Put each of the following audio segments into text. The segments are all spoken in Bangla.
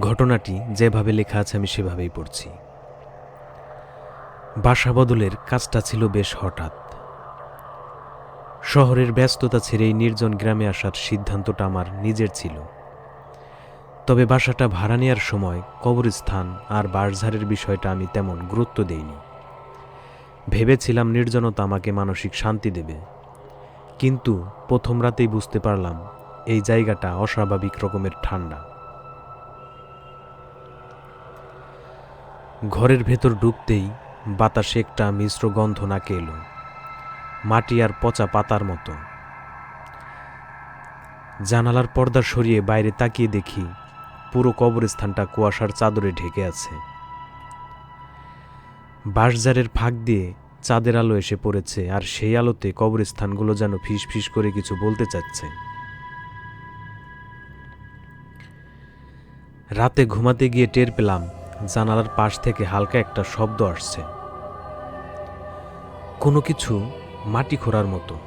ঘটনাটি যেভাবে লেখা আছে আমি সেভাবেই পড়ছি। বাসা বদলের কাজটা ছিল বেশ হঠাৎ। শহরের ব্যস্ততা ছেড়ে এই নির্জন গ্রামে আসার সিদ্ধান্তটা আমার নিজের ছিল। তবে বাসাটা ভাড়া নেওয়ার সময় কবরস্থান আর বাঁশঝাড়ের বিষয়টা আমি তেমন গুরুত্ব দেইনি। ভেবেছিলাম নির্জনতা আমাকে মানসিক শান্তি দেবে। কিন্তু প্রথম রাতেই বুঝতে পারলাম এই জায়গাটা অস্বাভাবিক রকমের ঠান্ডা। ঘরের ভেতর ঢুকতেই বাতাসে একটা মিশ্র গন্ধ নাকে এলো, মাটি আর পচা পাতার মতো। জানালার পর্দা সরিয়ে বাইরে তাকিয়ে দেখি পুরো কবরস্থানটা কুয়াশার চাদরে ঢেকে আছে। বাঁশঝাড়ের ফাঁক দিয়ে চাঁদের আলো এসে পড়েছে আর সেই আলোতে কবরস্থানগুলো যেন ফিস ফিস করে কিছু বলতে চাচ্ছে। রাতে ঘুমাতে গিয়ে টের পেলাম জানালার পাশ থেকে হালকা একটা শব্দ আসছে। কোনো কিছু মাটি খোঁড়ার মতো।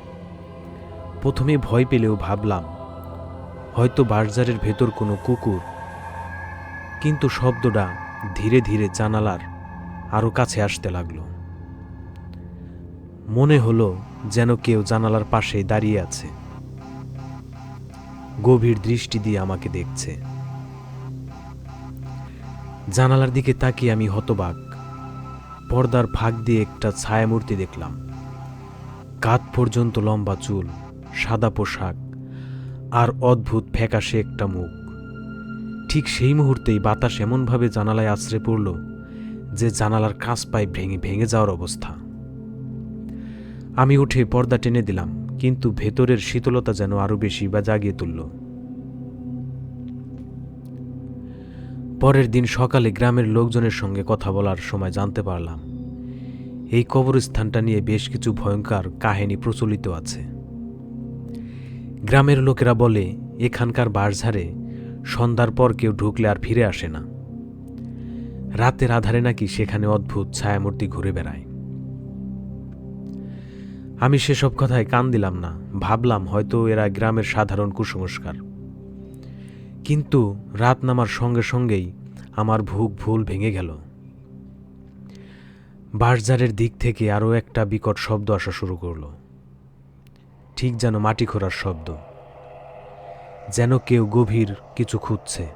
প্রথমে ভয় পেলেও ভাবলাম, হয়তো বাঁশঝাড়ের ভেতর কোনো কুকুর। কিন্তু শব্দটা ধীরে ধীরে জানালার আরও কাছে আসতে লাগল। মনে হলো যেন কেউ জানালার পাশেই দাঁড়িয়ে আছে। গভীর দৃষ্টি দিয়ে আমাকে দেখছে। জানালার দিকে তাকিয়ে আমি হতবাক। পর্দার ফাঁক দিয়ে একটা ছায়ামূর্তি দেখলাম। কাত পর্যন্ত লম্বা চুল, সাদা পোশাক আর অদ্ভুত ফ্যাকাশে একটা মুখ। ঠিক সেই মুহূর্তেই বাতাস এমনভাবে জানালায় আশ্রে পড়ল যে জানালার কাঁচ পাইপ ভেঙে ভেঙে যাওয়ার অবস্থা। আমি উঠে পর্দা টেনে দিলাম, কিন্তু ভেতরের শীতলতা যেন আরও বেশি বা জাগিয়ে তুলল। পরের দিন সকালে গ্রামের লোকজনের সঙ্গে কথা বলার সময় জানতে পারলাম। এই কবরস্থানটা নিয়ে বেশ কিছু ভয়ঙ্কর কাহিনী প্রচলিত আছে। গ্রামের লোকেরা বলে, এখানকার বাঁশঝাড়ে সন্ধ্যার পর কেউ ঢুকলে আর ফিরে আসে না। রাতের আধারে নাকি সেখানে অদ্ভুত ছায়ামূর্তি ঘুরে বেড়ায়। আমি সেসব কথায় কান দিলাম না, ভাবলাম হয়তো এরা গ্রামের সাধারণ কুসংস্কার। কিন্তু রাত নামার সঙ্গে সঙ্গেই আমার ভুক ভুল ভেঙে গেল। বাঁশঝাড়ের দিক থেকে আরও একটা বিকট শব্দ আসা শুরু করল। ঠিক যেন মাটি খোঁড়ার শব্দ। যেন কেউ গভীর কিছু খুঁজছে।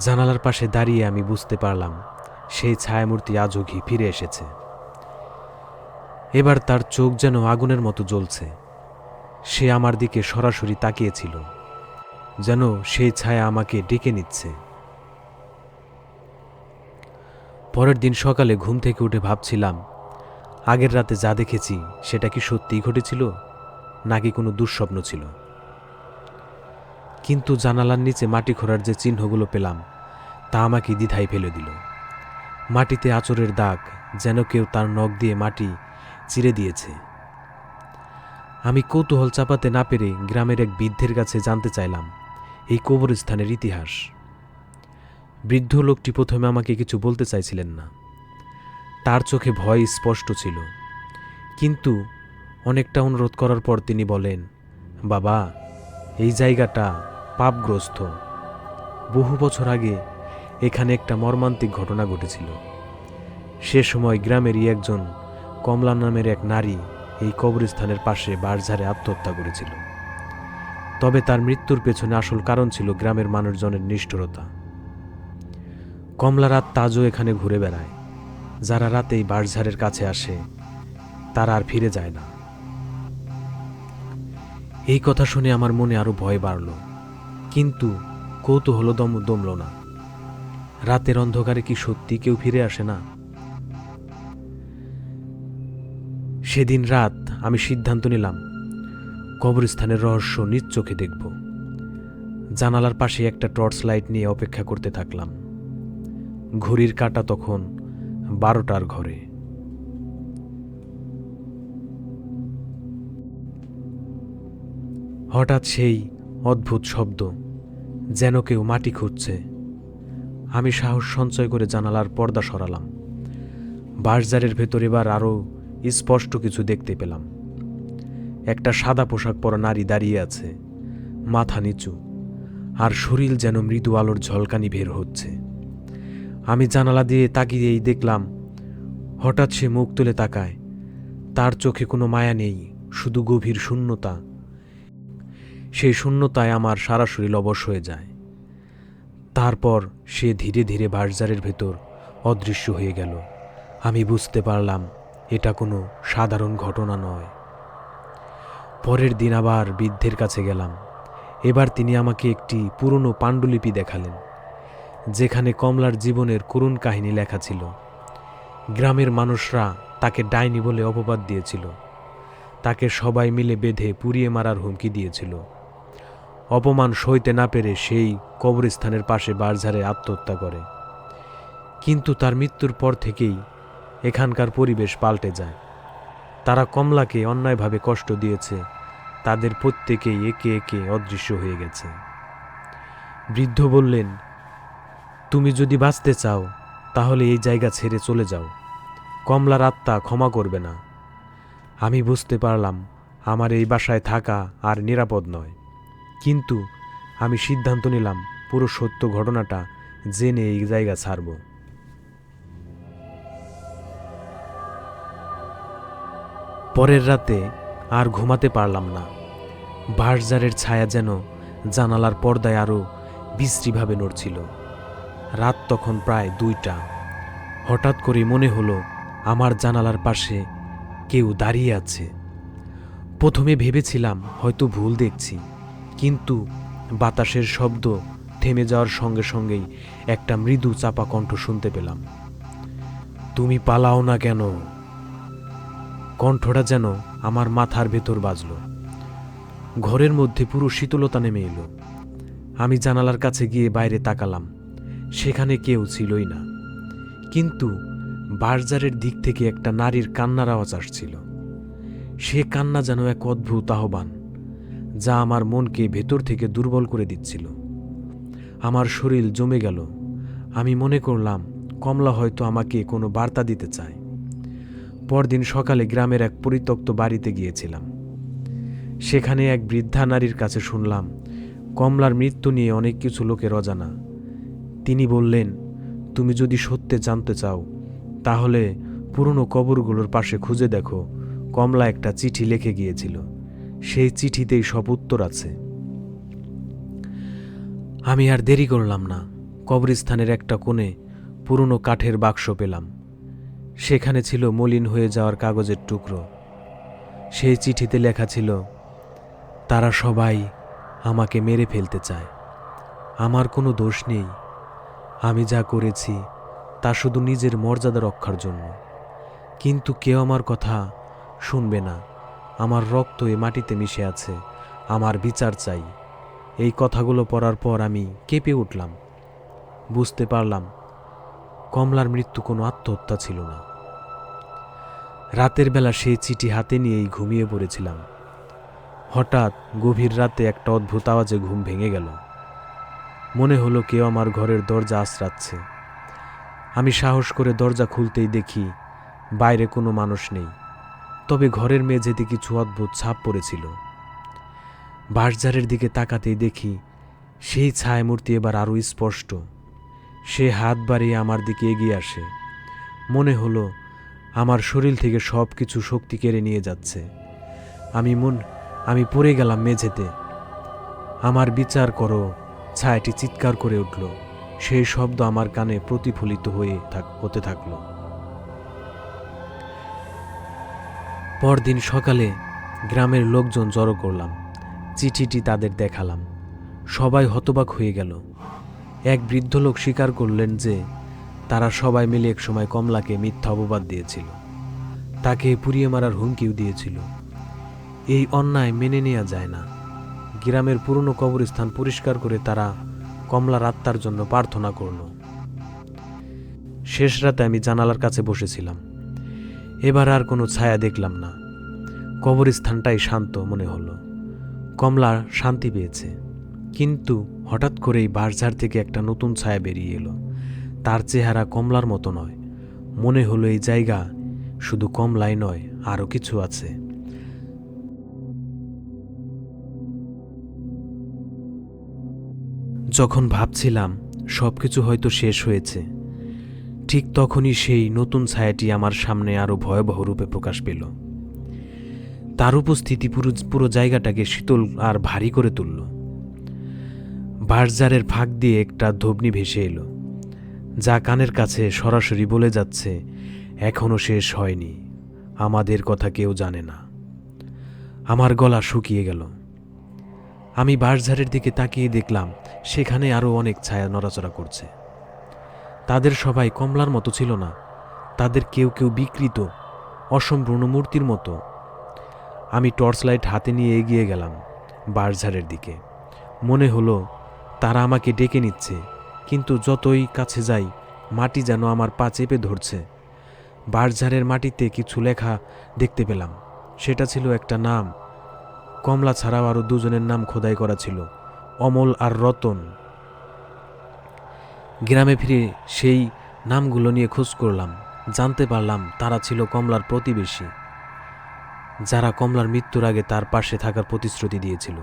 জানালার পাশে দাঁড়িয়ে আমি বুঝতে পারলাম, সেই ছায়ামূর্তি আজও ঘি ফিরে এসেছে। এবার তার চোখ যেন আগুনের মতো জ্বলছে। সে আমার দিকে সরাসরি তাকিয়েছিল। যেন সেই ছায়া আমাকে ডেকে নিচ্ছে। পরের দিন সকালে ঘুম থেকে উঠে ভাবছিলাম, আগের রাতে যা দেখেছি সেটা কি সত্যিই ঘটেছিল, নাকি কোনো দুঃস্বপ্ন ছিল। কিন্তু জানালার নিচে মাটি খোঁড়ার যে চিহ্নগুলো পেলাম, তা আমাকে দ্বিধায় ফেলে দিল। মাটিতে আচরের দাগ যেন কেউ তার নখ দিয়ে মাটি চিরে দিয়েছে। আমি কৌতূহল চাপাতে না পেরে গ্রামের এক বৃদ্ধের কাছে জানতে চাইলাম এই কবরস্থানের ইতিহাস। বৃদ্ধ লোকটি প্রথমে আমাকে কিছু বলতে চাইছিলেন না। তার চোখে ভয় স্পষ্ট ছিল। কিন্তু অনেকটা অনুরোধ করার পর তিনি বলেন, বাবা, এই জায়গাটা পাপগ্রস্ত। বহু বছর আগে এখানে একটা মর্মান্তিক ঘটনা ঘটেছিল। সে সময় গ্রামেরই একজন কমলা নামের এক নারী এই কবরস্থানের পাশে বারঝারে আত্মহত্যা করেছিল। তবে তার মৃত্যুর পেছনে আসল কারণ ছিল গ্রামের মানুষজনের নিষ্ঠুরতা। কমলা রাত তাজও এখানে ঘুরে বেড়ায়। যারা রাতেই বাঁশঝাড়ের কাছে আসে, তারা আর ফিরে যায় না। এই কথা শুনে আমার মনে আরও ভয় বাড়ল। কিন্তু কৌতূহল দম দমল না। রাতের অন্ধকারে কি সত্যি কেউ ফিরে আসে না? সেদিন রাত আমি সিদ্ধান্ত নিলাম কবরস্থানের রহস্য নিজ চোখে দেখব। জানালার পাশে একটা টর্চ লাইট নিয়ে অপেক্ষা করতে থাকলাম। ঘড়ির কাঁটা তখন বারোটার ঘরে। হঠাৎ সেই অদ্ভুত শব্দ, যেন কেউ মাটি খুঁজছে। আমি সাহস সঞ্চয় করে জানালার পর্দা সরালাম। বাঁশঝাড়ের ভেতর এবার আরও স্পষ্ট কিছু দেখতে পেলাম। একটা সাদা পোশাক পরা নারী দাঁড়িয়ে আছে, মাথা নিচু, আর শরীর যেন মৃদু আলোর ঝলকানি বের হচ্ছে। আমি জানালা দিয়ে তাকিয়েই দেখলাম, হঠাৎ সে মুখ তুলে তাকায়। তার চোখে কোনো মায়া নেই, শুধু গভীর শূন্যতা। সেই শূন্যতায় আমার সারা শরীর অবশ হয়ে যায়। তারপর সে ধীরে ধীরে বাসজারের ভেতর অদৃশ্য হয়ে গেল। আমি বুঝতে পারলাম, এটা কোনো সাধারণ ঘটনা নয়। পরের দিন আবার বৃদ্ধের কাছে গেলাম। এবার তিনি আমাকে একটি পুরনো পাণ্ডুলিপি দেখালেন, যেখানে কমলার জীবনের করুণ কাহিনী লেখা ছিল। গ্রামের মানুষরা তাকে ডাইনি বলে অপবাদ দিয়েছিল। তাকে সবাই মিলে বেঁধে পুড়িয়ে মারার হুমকি দিয়েছিল। অপমান সইতে না পেরে সেই কবরস্থানের পাশে বারঝাড়ে আত্মহত্যা করে। কিন্তু তার মৃত্যুর পর থেকেই এখানকার পরিবেশ পাল্টে যায়। তারা কমলাকে অন্যায়ভাবে কষ্ট দিয়েছে। তাদের প্রত্যেকেই একে একে অদৃশ্য হয়ে গেছে। বৃদ্ধ বললেন, তুমি যদি বাঁচতে চাও, তাহলে এই জায়গা ছেড়ে চলে যাও। কমলার আত্মা ক্ষমা করবে না। আমি বুঝতে পারলাম, আমার এই বাসায় থাকা আর নিরাপদ নয়। কিন্তু আমি সিদ্ধান্ত নিলাম, পুরো সত্য ঘটনাটা জেনে এই জায়গা ছাড়ব। পরের রাতে আর ঘুমাতে পারলাম না। বাঁশঝাড়ের ছায়া যেন জানালার পর্দায় আরও বিশ্রীভাবে নড়ছিল। রাত তখন প্রায় দুইটা। হঠাৎ করে মনে হলো আমার জানালার পাশে কেউ দাঁড়িয়ে আছে। প্রথমে ভেবেছিলাম হয়তো ভুল দেখছি, কিন্তু বাতাসের শব্দ থেমে যাওয়ার সঙ্গে সঙ্গেই একটা মৃদু চাপা কণ্ঠ শুনতে পেলাম। তুমি পালাও না কেন? কণ্ঠটা যেন আমার মাথার ভেতর বাজল। ঘরের মধ্যে পুরো শীতলতা নেমে এলো। আমি জানালার কাছে গিয়ে বাইরে তাকালাম। সেখানে কেউ ছিলই না। কিন্তু বারজারের দিক থেকে একটা নারীর কান্নার আওয়াজ আসছিল। সে কান্না যেন এক অদ্ভুত আহ্বান, যা আমার মনকে ভেতর থেকে দুর্বল করে দিচ্ছিল। আমার শরীর জমে গেল। আমি মনে করলাম, কমলা হয়তো আমাকে কোনো বার্তা দিতে চায়। পরদিন সকালে গ্রামের এক পরিত্যক্ত বাড়িতে গিয়েছিলাম। সেখানে এক বৃদ্ধা নারীর কাছে শুনলাম, কমলার মৃত্যু নিয়ে অনেক কিছু লোকের অজানা তিনি বললেন, তুমি যদি সত্যে জানতে চাও, তাহলে পুরনো কবরগুলোর পাশে খুঁজে দেখো। কমলা একটা চিঠি লিখে গিয়েছিল। সেই চিঠিতেই সব উত্তর আছে। আমি আর দেরি করলাম না। কবরস্থানের একটা কোণে পুরনো কাঠের বাক্স পেলাম। সেখানে ছিল মলিন হয়ে যাওয়ার কাগজের টুকরো। সেই চিঠিতে লেখা ছিল, তারা সবাই আমাকে মেরে ফেলতে চায়। আমার কোনো দোষ নেই। আমি যা করেছি, তা শুধু নিজের মর্যাদা রক্ষার জন্য। কিন্তু কেউ আমার কথা শুনবে না। আমার রক্ত এ মাটিতে মিশে আছে। আমার বিচার চাই। এই কথাগুলো পড়ার পর আমি কেঁপে উঠলাম। বুঝতে পারলাম, কমলার মৃত্যু কোনো আত্মহত্যা ছিল না। রাতের বেলা সেই চিঠি হাতে নিয়েই ঘুমিয়ে পড়েছিলাম। হঠাৎ গভীর রাতে একটা অদ্ভুত আওয়াজে ঘুম ভেঙে গেল। মনে হলো কেউ আমার ঘরের দরজা আশ্রাচ্ছে আমি সাহস করে দরজা খুলতেই দেখি বাইরে কোনো মানুষ নেই। তবে ঘরের মেঝেতে কিছু অদ্ভুত ছাপ পড়েছিল। বাঁশঝাড়ের দিকে তাকাতেই দেখি সেই ছায়া মূর্তি এবার আরও স্পষ্ট। সে হাত বাড়িয়ে আমার দিকে এগিয়ে আসে। মনে হলো আমার শরীর থেকে সব কিছু শক্তি কেড়ে নিয়ে যাচ্ছে। আমি মন, আমি পড়ে গেলাম মেঝেতে। আমার বিচার করো, ছায়াটি চিৎকার করে উঠল। সেই শব্দ আমার কানে প্রতিফলিত হয়ে হতে থাকল। পরদিন সকালে গ্রামের লোকজন জড়ো করলাম। চিঠিটি তাদের দেখালাম। সবাই হতবাক হয়ে গেল। এক বৃদ্ধ লোক স্বীকার করলেন যে তারা সবাই মিলে একসময় কমলাকে মিথ্যা অপবাদ দিয়েছিল। তাকে পুড়িয়ে মারার হুমকিও দিয়েছিল। এই অন্যায় মেনে নেওয়া যায় না। গ্রামের পুরনো কবরস্থান পরিষ্কার করে তারা কমলার আত্মার জন্য প্রার্থনা করল। শেষ রাতে আমি জানালার কাছে বসেছিলাম। এবার আর কোনো ছায়া দেখলাম না। কবরস্থানটাই শান্ত মনে হলো। কমলা শান্তি পেয়েছে। কিন্তু হঠাৎ করেই বাঁশঝাড় থেকে একটা নতুন ছায়া বেরিয়ে এলো। তার চেহারা কমলার মতো নয়। মনে হলো এই জায়গা শুধু কমলাই নয়, আরও কিছু আছে। যখন ভাবছিলাম সব কিছু হয়তো শেষ হয়েছে। ঠিক তখনই সেই নতুন ছায়াটি আমার সামনে আরও ভয়াবহ রূপে প্রকাশ পেল। তার উপস্থিতি পুরো পুরো জায়গাটাকে শীতল আর ভারী করে তুলল। বাঁশঝাড়ের ফাঁক দিয়ে একটা ধবনি ভেসে এলো। যা কানের কাছে সরাসরি বলে যাচ্ছে এখনও শেষ হয়নি। আমাদের কথা কেউ জানে না। আমার গলা শুকিয়ে গেল। আমি বাঁশঝাড়ের দিকে তাকিয়ে দেখলাম, সেখানে আরও অনেক ছায়া নড়াচড়া করছে। তাদের সবাই কমলার মতো ছিল না। তাদের কেউ কেউ বিকৃত অসম্পূর্ণ মূর্তির মতো। আমি টর্চ লাইট হাতে নিয়ে এগিয়ে গেলাম বাঁশঝাড়ের দিকে। মনে হলো, তারা আমাকে ডেকে নিচ্ছে। কিন্তু যতই কাছে যাই, মাটি যেন আমার পা চেপে ধরছে। বাঁশঝাড়ের মাটিতে কিছু লেখা দেখতে পেলাম। সেটা ছিল একটা নাম। কমলা ছাড়াও আরও দুজনের নাম খোদাই করা ছিল, অমল আর রতন। গ্রামে ফিরে সেই নামগুলো নিয়ে খোঁজ করলাম। জানতে পারলাম তারা ছিল কমলার প্রতিবেশী। যারা কমলার মৃত্যুর আগে তার পাশে থাকার প্রতিশ্রুতি দিয়েছিল।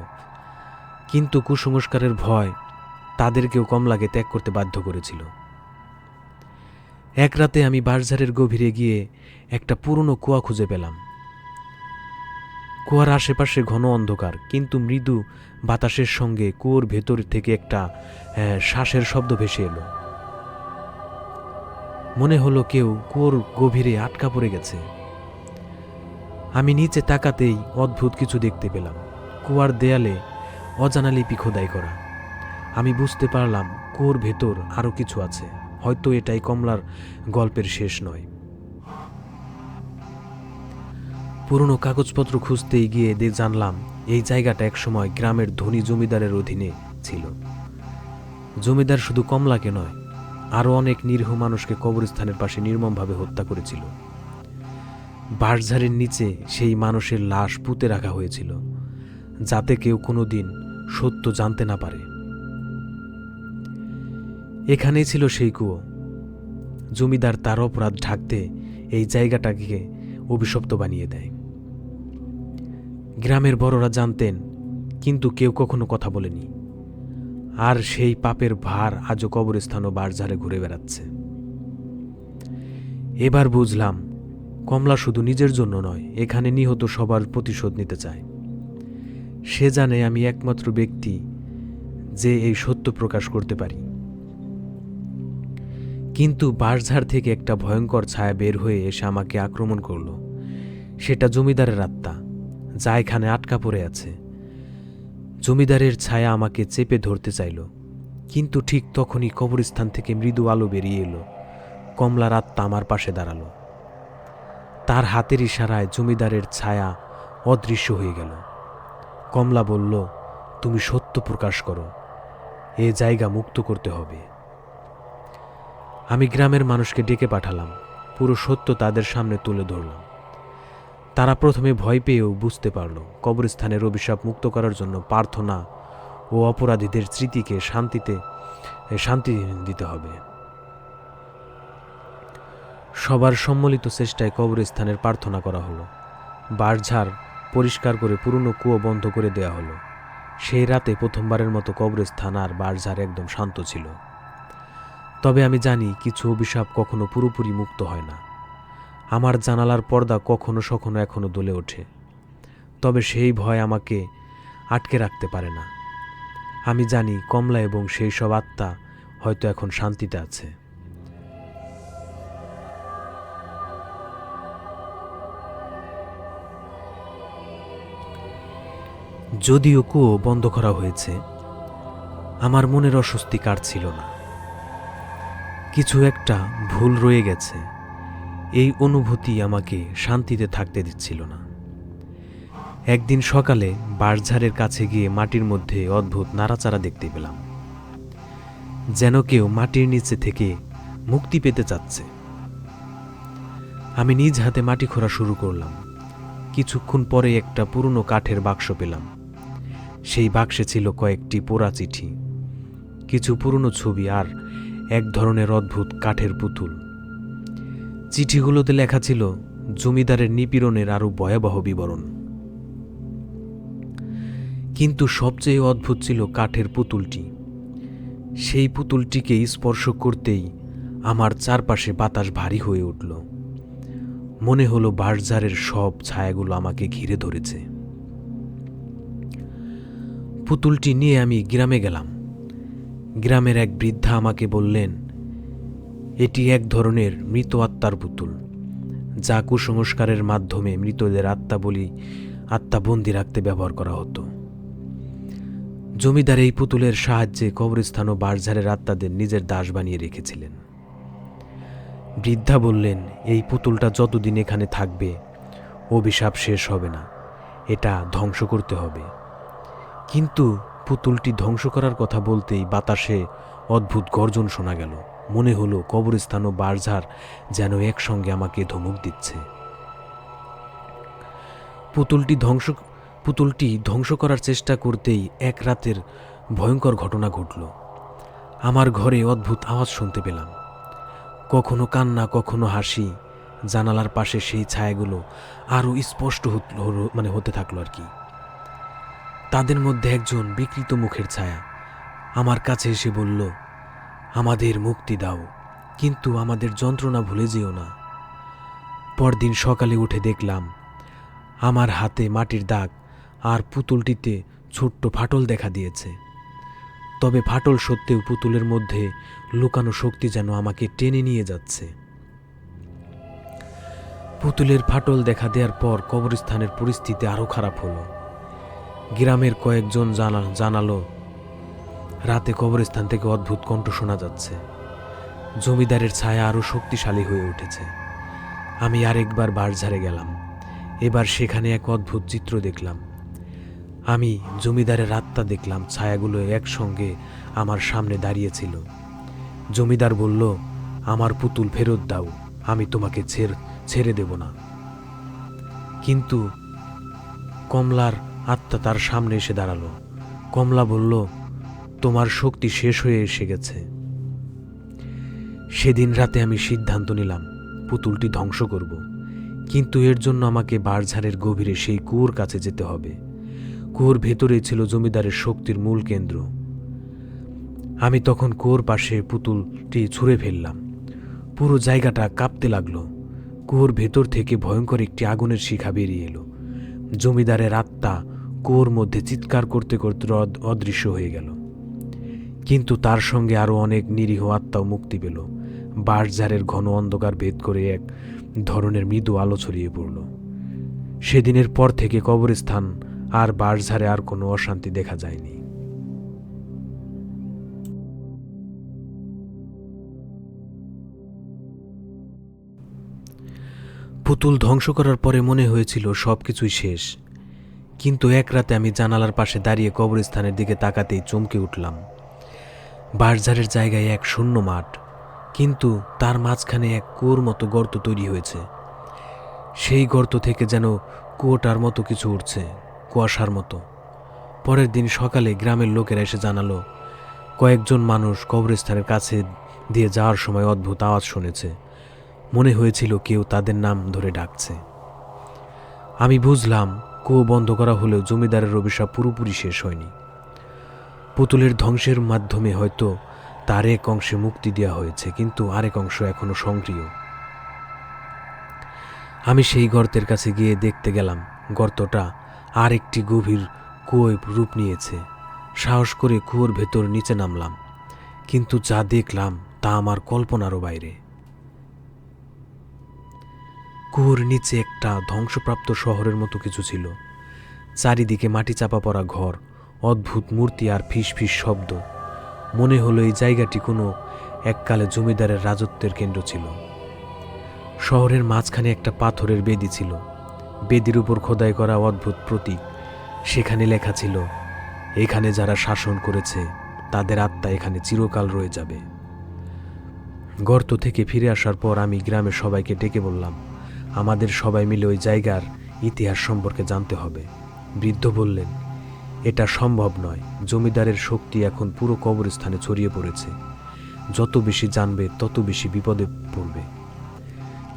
কিন্তু কুসংস্কারের ভয় তাদেরকেও কমলাকে ত্যাগ করতে বাধ্য করেছিল। এক রাতে আমি বাঁশঝাড়ের গভীরে গিয়ে একটা পুরনো কুয়া খুঁজে পেলাম। কুয়ার আশেপাশে ঘন অন্ধকার, কিন্তু মৃদু বাতাসের সঙ্গে কুয়োর ভেতর থেকে একটা শ্বাসের শব্দ ভেসে এলো। মনে হলো কেউ কুয়োর গভীরে আটকা পড়ে গেছে। আমি নিচে তাকাতেই অদ্ভুত কিছু দেখতে পেলাম। কুয়ার দেয়ালে অজানা লিপি খোদাই করা। আমি বুঝতে পারলাম কুয়োর ভেতর আরও কিছু আছে। হয়তো এটাই কমলার গল্পের শেষ নয়। পুরনো কাগজপত্র খুঁজতে গিয়ে জানলাম, এই জায়গাটা একসময় গ্রামের ধনী জমিদারের অধীনে ছিল। জমিদার শুধু কমলাকে নয় আরও অনেক নিরীহ মানুষকে কবরস্থানের পাশে নির্মমভাবে হত্যা করেছিল। বাঁশঝাড়ের নিচে সেই মানুষের লাশ পুঁতে রাখা হয়েছিল, যাতে কেউ কোনো দিন সত্য জানতে না পারে। এখানেই ছিল সেই কুয়ো। জমিদার তার অপরাধ ঢাকতে এই জায়গাটাকে অভিশপ্ত বানিয়ে দেয়। গ্রামের বড়রা জানতেন, কিন্তু কেউ কখনো কথা বলেনি। আর সেই পাপের ভার আজও কবরস্থান ও বারঝাড়ে ঘুরে বেড়াচ্ছে। এবার বুঝলাম, কমলা শুধু নিজের জন্য নয়, এখানে নিহত সবার প্রতিশোধ নিতে চায়। সে জানে আমি একমাত্র ব্যক্তি যে এই সত্য প্রকাশ করতে পারি। কিন্তু বাঁশঝাড় থেকে একটা ভয়ঙ্কর ছায়া বের হয়ে এসে আমাকে আক্রমণ করল। সেটা জমিদারের আত্মা, যা এখানে আটকা পড়ে আছে। জমিদারের ছায়া আমাকে চেপে ধরতে চাইল, কিন্তু ঠিক তখনই কবরস্থান থেকে মৃদু আলো বেরিয়ে এলো। কমলার আত্মা আমার পাশে দাঁড়াল। তার হাতের ইশারায় জমিদারের ছায়া অদৃশ্য হয়ে গেল। কমলা বলল, তুমি সত্য প্রকাশ করো। এ জায়গা মুক্ত করতে হবে। আমি গ্রামের মানুষকে ডেকে পাঠালাম। পুরো সত্য তাদের সামনে তুলে ধরলাম। তারা প্রথমে ভয় পেয়েও বুঝতে পারল কবরস্থানের অভিশাপ মুক্ত করার জন্য প্রার্থনা ও অপরাধীদের স্মৃতিকে শান্তিতে শান্তি দিতে হবে। সবার সম্মিলিত চেষ্টায় কবরস্থানের প্রার্থনা করা হলো। বাঁশঝাড় পরিষ্কার করে পুরনো কুয়ো বন্ধ করে দেওয়া হলো। সেই রাতে প্রথমবারের মতো কবরস্থান আর বাঁশঝাড় একদম শান্ত ছিল। তবে আমি জানি কিছু অভিশাপ কখনো পুরোপুরি মুক্ত হয় না। আমার জানালার পর্দা কখনো সখনো এখনও দলে ওঠে। তবে সেই ভয় আমাকে আটকে রাখতে পারে না। আমি জানি কমলা এবং সেই সব আত্মা হয়তো এখন শান্তিতে আছে। যদিও কুয়ো বন্ধ করা হয়েছে, আমার মনের অস্বস্তি কাটছিল না। কিছু একটা ভুল রয়ে গেছে। এই অনুভূতি আমাকে শান্তিতে থাকতে দিচ্ছিল না। একদিন সকালে বাঁশঝাড়ের কাছে গিয়ে মাটির মধ্যে অদ্ভুত নাড়াচাড়া দেখতে পেলাম। যেন কেউ মাটির নিচে থেকে মুক্তি পেতে চাচ্ছে। আমি নিজ হাতে মাটি খোঁড়া শুরু করলাম। কিছুক্ষণ পরে একটা পুরনো কাঠের বাক্স পেলাম। সেই বাক্সে ছিল কয়েকটি পোড়া চিঠি। কিছু পুরনো ছবি আর এক ধরনের অদ্ভুত কাঠের পুতুল। চিঠিগুলোতে লেখা ছিল, জমিদারের নিপীড়নের আরও ভয়াবহ বিবরণ। কিন্তু সবচেয়ে অদ্ভুত ছিল কাঠের পুতুলটি। সেই পুতুলটিকে স্পর্শ করতেই আমার চারপাশে বাতাস ভারী হয়ে উঠল। মনে হলো বাঁশঝাড়ের সব ছায়াগুলো আমাকে ঘিরে ধরেছে। পুতুলটি নিয়ে আমি গ্রামে গেলাম। গ্রামের এক বৃদ্ধা আমাকে বললেন, এটি এক ধরনের মৃত আত্মার পুতুল, যা কুসংস্কারের মাধ্যমে মৃতদের আত্মা বলি আত্মা বন্দি রাখতে ব্যবহার করা হতো। জমিদার এই পুতুলের সাহায্যে কবরস্থান ও বাঁশঝাড়ের আত্মাদের নিজের দাস বানিয়ে রেখেছিলেন। বৃদ্ধা বললেন, এই পুতুলটা যতদিন এখানে থাকবে, অভিশাপ শেষ হবে না, এটা ধ্বংস করতে হবে। কিন্তু পুতুলটি ধ্বংস করার কথা বলতেই বাতাসে অদ্ভুত গর্জন শোনা গেল। মনে হলো কবরস্থান ও বারঝার যেন একসঙ্গে আমাকে ধমক দিচ্ছে। পুতুলটি ধ্বংস পুতুলটি ধ্বংস করার চেষ্টা করতেই এক রাতের ভয়ঙ্কর ঘটনা ঘটল। আমার ঘরে অদ্ভুত আওয়াজ শুনতে পেলাম। কখনো কান্না, কখনো হাসি, জানালার পাশে সেই ছায়াগুলো আরও স্পষ্ট হলো- মানে হতে থাকল আর কি। তাদের মধ্যে একজন বিকৃত মুখের ছায়া। আমার কাছে এসে বলল, আমাদের মুক্তি দাও, কিন্তু আমাদের যন্ত্রণা ভুলে যেও না। পরদিন সকালে উঠে দেখলাম, আমার হাতে মাটির দাগ আর পুতুলটিতে ছোট্ট ফাটল দেখা দিয়েছে। তবে ফাটল সত্ত্বেও পুতুলের মধ্যে লুকানো শক্তি যেন আমাকে টেনে নিয়ে যাচ্ছে। পুতুলের ফাটল দেখা দেওয়ার পর কবরস্থানের পরিস্থিতি আরও খারাপ হলো। গ্রামের কয়েকজন জানা, জানালো, রাতে কবরস্থান থেকে অদ্ভুত কণ্ঠ শোনা যাচ্ছে। জমিদারের ছায়া আরও শক্তিশালী হয়ে উঠেছে। আমি আরেকবার বারঝারে গেলাম। এবার সেখানে এক অদ্ভুত চিত্র দেখলাম। আমি জমিদারের আত্মা দেখলাম, ছায়াগুলো একসঙ্গে আমার সামনে দাঁড়িয়েছিল জমিদার বলল, আমার পুতুল ফেরত দাও, আমি তোমাকে ছেড়, ছেড়ে দেব না। কিন্তু কমলার আত্মা তার সামনে এসে দাঁড়াল। কমলা বলল, তোমার শক্তি শেষ হয়ে এসে গেছে। সেদিন রাতে আমি সিদ্ধান্ত নিলাম, পুতুলটি ধ্বংস করব। কিন্তু এর জন্য আমাকে বারঝাড়ের গভীরে সেই কুয়োর কাছে যেতে হবে। কুয়োর ভেতরেই ছিল জমিদারের শক্তির মূল কেন্দ্র। আমি তখন কুয়োর পাশে পুতুলটি ছুঁড়ে ফেললাম। পুরো জায়গাটা কাঁপতে লাগল। কুয়োর ভেতর থেকে ভয়ঙ্কর একটি আগুনের শিখা বেরিয়ে এলো। জমিদারের আত্মা কুয়োর মধ্যে চিৎকার করতে করতে অদ- অদৃশ্য হয়ে গেল। কিন্তু তার সঙ্গে আরও অনেক নিরীহ আত্মাও মুক্তি পেল। বাঁশঝাড়ের ঘন অন্ধকার ভেদ করে এক ধরনের মৃদু আলো ছড়িয়ে পড়ল। সেদিনের পর থেকে কবরস্থান আর বাঁশঝাড়ে আর কোনো অশান্তি দেখা যায়নি। পুতুল ধ্বংস করার পরে মনে হয়েছিল সব কিছুই শেষ। কিন্তু এক রাতে আমি জানালার পাশে দাঁড়িয়ে কবরস্থানের দিকে তাকাতেই চমকে উঠলাম। বাঁশঝাড়ের জায়গায় এক শূন্য মাঠ, কিন্তু তার মাঝখানে এক কুয়োর মতো গর্ত তৈরি হয়েছে। সেই গর্ত থেকে যেন কুয়োটার মতো কিছু উঠছে, কুয়াশার মতো। পরের দিন সকালে গ্রামের লোকেরা এসে জানালো, কয়েকজন মানুষ কবরস্থানের কাছে দিয়ে যাওয়ার সময় অদ্ভুত আওয়াজ শুনেছে। মনে হয়েছিল কেউ তাদের নাম ধরে ডাকছে। আমি বুঝলাম কুয়ো বন্ধ করা হলেও জমিদারের অভিশাপ পুরোপুরি শেষ হয়নি। পুতুলের ধ্বংসের মাধ্যমে হয়তো তার এক অংশে মুক্তি দেওয়া হয়েছে, কিন্তু আরেক অংশ এখনও সক্রিয়। আমি সেই গর্তের কাছে গিয়ে দেখতে গেলাম, গর্তটা আর একটি গভীর কুয়োয় রূপ নিয়েছে। সাহস করে কুয়োর ভেতর নিচে নামলাম, কিন্তু যা দেখলাম তা আমার কল্পনারও বাইরে। কুয়োর নিচে একটা ধ্বংসপ্রাপ্ত শহরের মতো কিছু ছিল। চারিদিকে মাটি চাপা পড়া ঘর, অদ্ভুত মূর্তি আর ফিস ফিস শব্দ। মনে হলো এই জায়গাটি কোনো এককালে জমিদারের রাজত্বের কেন্দ্র ছিল। শহরের মাঝখানে একটা পাথরের বেদি ছিল। বেদির উপর খোদাই করা অদ্ভুত প্রতীক। সেখানে লেখা ছিল, এখানে যারা শাসন করেছে, তাদের আত্মা এখানে চিরকাল রয়ে যাবে। গর্ত থেকে ফিরে আসার পর আমি গ্রামের সবাইকে ডেকে বললাম আমাদের সবাই মিলে ওই জায়গার ইতিহাস সম্পর্কে জানতে হবে। বৃদ্ধ বললেন, এটা সম্ভব নয়। জমিদারের শক্তি এখন পুরো কবরস্থানে ছড়িয়ে পড়েছে। যত বেশি জানবে, তত বেশি বিপদে পড়বে।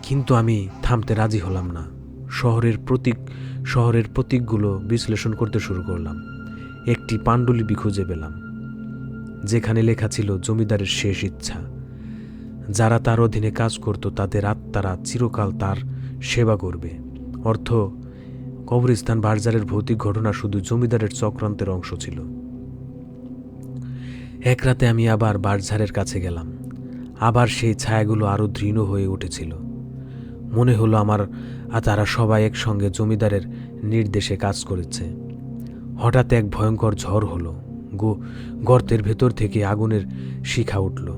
কিন্তু আমি থামতে রাজি হলাম না। শহরের প্রতীক, শহরের প্রতীকগুলো বিশ্লেষণ করতে শুরু করলাম। একটি পাণ্ডুলিপি খুঁজে পেলাম, যেখানে লেখা ছিল জমিদারের শেষ ইচ্ছা। যারা তার অধীনে কাজ করত, তাদের আত্মারা চিরকাল তার সেবা করবে। অর্থ, কবরস্থান বারজারের ভৌতিক ঘটনা শুধু জমিদারের চক্রান্তের অংশ ছিল। এক রাতে আমি আবার বারঝারের কাছে গেলাম। আবার সেই ছায়াগুলো আরও দৃঢ় হয়ে উঠেছিল। মনে হলো আমার তারা সবাই একসঙ্গে জমিদারের নির্দেশে কাজ করেছে। হঠাৎ এক ভয়ঙ্কর ঝড় হলো। গো, গর্তের ভেতর থেকে আগুনের শিখা উঠল।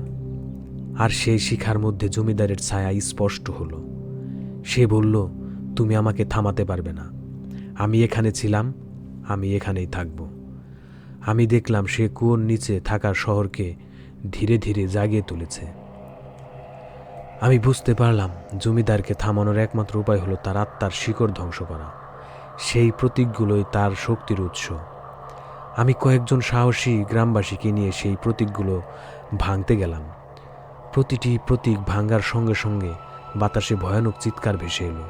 আর সেই শিখার মধ্যে জমিদারের ছায়া স্পষ্ট হলো। সে বলল, তুমি আমাকে থামাতে পারবে না। আমি এখানে ছিলাম, আমি এখানেই থাকব। আমি দেখলাম সে কুয়োর নিচে থাকা শহরকে ধীরে ধীরে জাগিয়ে তুলেছে। আমি বুঝতে পারলাম জমিদারকে থামানোর একমাত্র উপায় হলো তার আত্মার শিকড় ধ্বংস করা। সেই প্রতীকগুলোই তার শক্তির উৎস। আমি কয়েকজন সাহসী গ্রামবাসীকে নিয়ে সেই প্রতীকগুলো ভাঙতে গেলাম। প্রতিটি প্রতীক ভাঙ্গার সঙ্গে সঙ্গে বাতাসে ভয়ানক চিৎকার ভেসে এলো।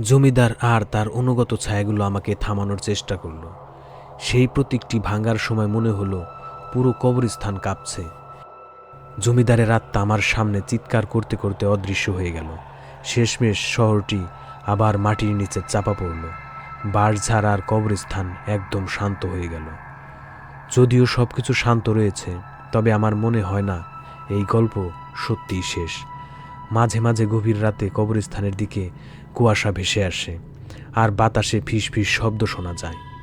জমিদার আর তার অনুগত ছায়াগুলো আমাকে থামানোর চেষ্টা করল। সেই প্রতীকটি ভাঙ্গার সময় মনে হলো পুরো কবরস্থান কাঁপছে। জমিদারের আত্মা আমার সামনে চিৎকার করতে করতে অদৃশ্য হয়ে গেল। শেষমেশ শহরটি আবার মাটির নিচে চাপা পড়ল। বাঁশঝাড় আর কবরস্থান একদম শান্ত হয়ে গেল। যদিও সব কিছু শান্ত রয়েছে, তবে আমার মনে হয় না এই গল্প সত্যিই শেষ। মাঝে মাঝে গভীর রাতে কবরস্থানের দিকে কুয়াশা ভেসে আসে, আর বাতাসে ফিস ফিস শব্দ শোনা যায়।